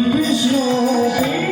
Krishna,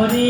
Hari